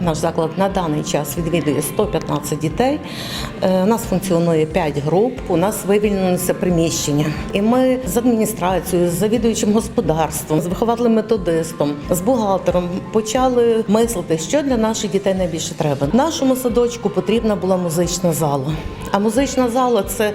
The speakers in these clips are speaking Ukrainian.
Наш заклад на даний час відвідує 115 дітей. Е, У нас функціонує 5 груп. У нас вивільнилося приміщення. І ми з адміністрацією, з завідуючим господарством, з вихователем методистом, з бухгалтером почали мислити, що для наших дітей найбільше треба. Нашому садочку потрібна була музична зала. А музична зала це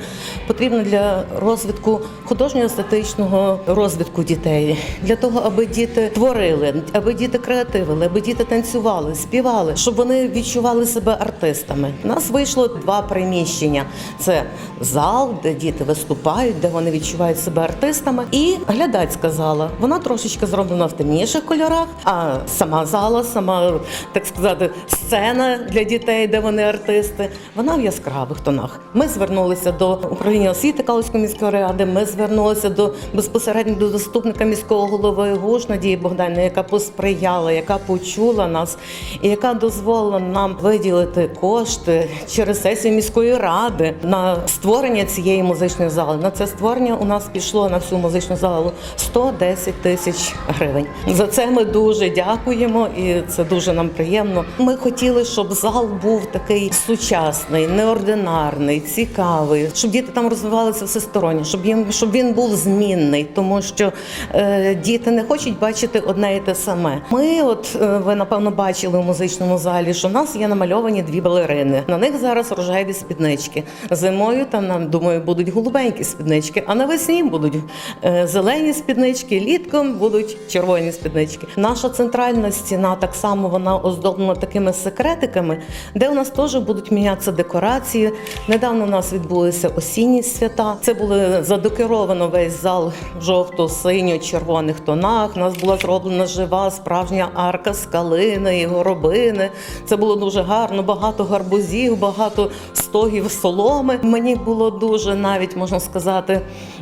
потрібно для розвитку художнього естетичного розвитку дітей, для того, аби діти творили, аби діти креативили, аби діти танцювали, співали, щоб вони відчували себе артистами. У нас вийшло два приміщення: це зал, де діти виступають, де вони відчувають себе артистами, і глядацька зала. Вона трошечки зроблена в темніших кольорах. А сама зала, сама так сказати, сцена для дітей, де вони артисти, вона в яскравих тонах. Ми звернулися до управління освіти Калузької міської ради. Ми звернулися до безпосередньо до заступника міського голови Гуш Надії Богданівни, яка посприяла, яка почула нас і яка дозволила нам виділити кошти через сесію міської ради на створення цієї музичної зали. На це створення у нас пішло на всю музичну залу 110 тисяч гривень. За це ми дуже дякуємо, і це дуже нам приємно. Ми хотіли, щоб зал був такий сучасний, неординарний, цікавий, щоб діти там розвивалися всесторонньо, щоб їм щоб він був змінний, тому що е, діти не хочуть бачити одне і те саме. Ми, от е, ви напевно бачили у музичному залі, що в нас є намальовані дві балерини. На них зараз рожеві спіднички. Зимою там нам думаю будуть голубенькі спіднички, а навесні будуть е, зелені спіднички, літком будуть червоні спіднички. Наша центральна стіна так само вона оздоблена такими секретиками, де у нас теж будуть мінятися декорації. Недавно у нас відбулися осінні свята. Це були задекоровано весь зал жовто-синьо-червоних тонах. У нас була зроблена жива справжня арка з калини і горобини. Це було дуже гарно, багато гарбузів, багато стогів соломи. Мені було дуже навіть можна сказати,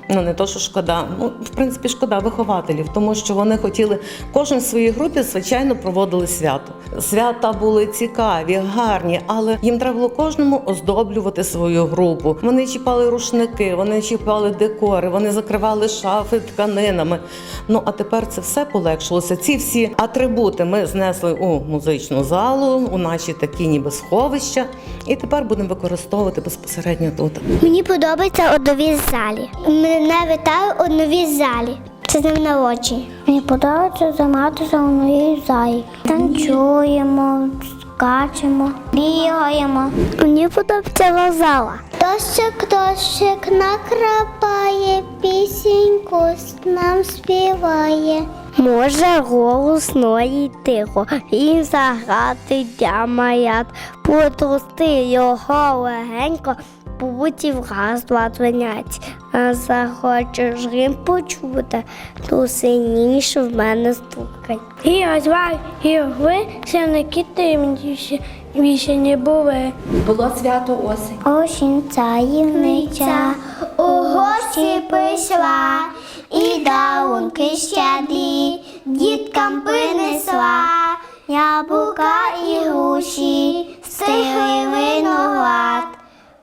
ну не то, що шкода. Ну, в принципі, шкода вихователів, тому що вони хотіли кожен в своїй групі, звичайно, проводили свято. Свята були цікаві, гарні, але їм треба було кожному оздоблювати свою групу. Вони чіпали рушники, вони чіпали декори, вони закривали шафи тканинами. Ну а тепер це все полегшилося. Ці всі атрибути ми знесли у музичну залу, у наші такі ніби сховища, і тепер будемо використовувати безпосередньо тут. Мені подобається у новій залі. Мене вітаю у новій залі. Це з ним народження. Мені подобається займатися у новій залі. Танцюємо, скачемо, бігаємо. Мені подобається зала. Дощик, дощик накрапає, пісеньку нам співає. Може голосно і тихо, і заграти для маят, потрусти його легенько, побуті враз два дзвенять. А захочеш рим почути, то сильніше в мене стукай. І озвай, і ви, сірники темніші, більше не були. Було свято осень. Осінь таємниця у гості прийшла, і дарунки щедрі і груші, стигли виноград,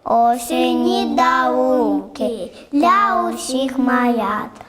осінні дарунки для усіх малят.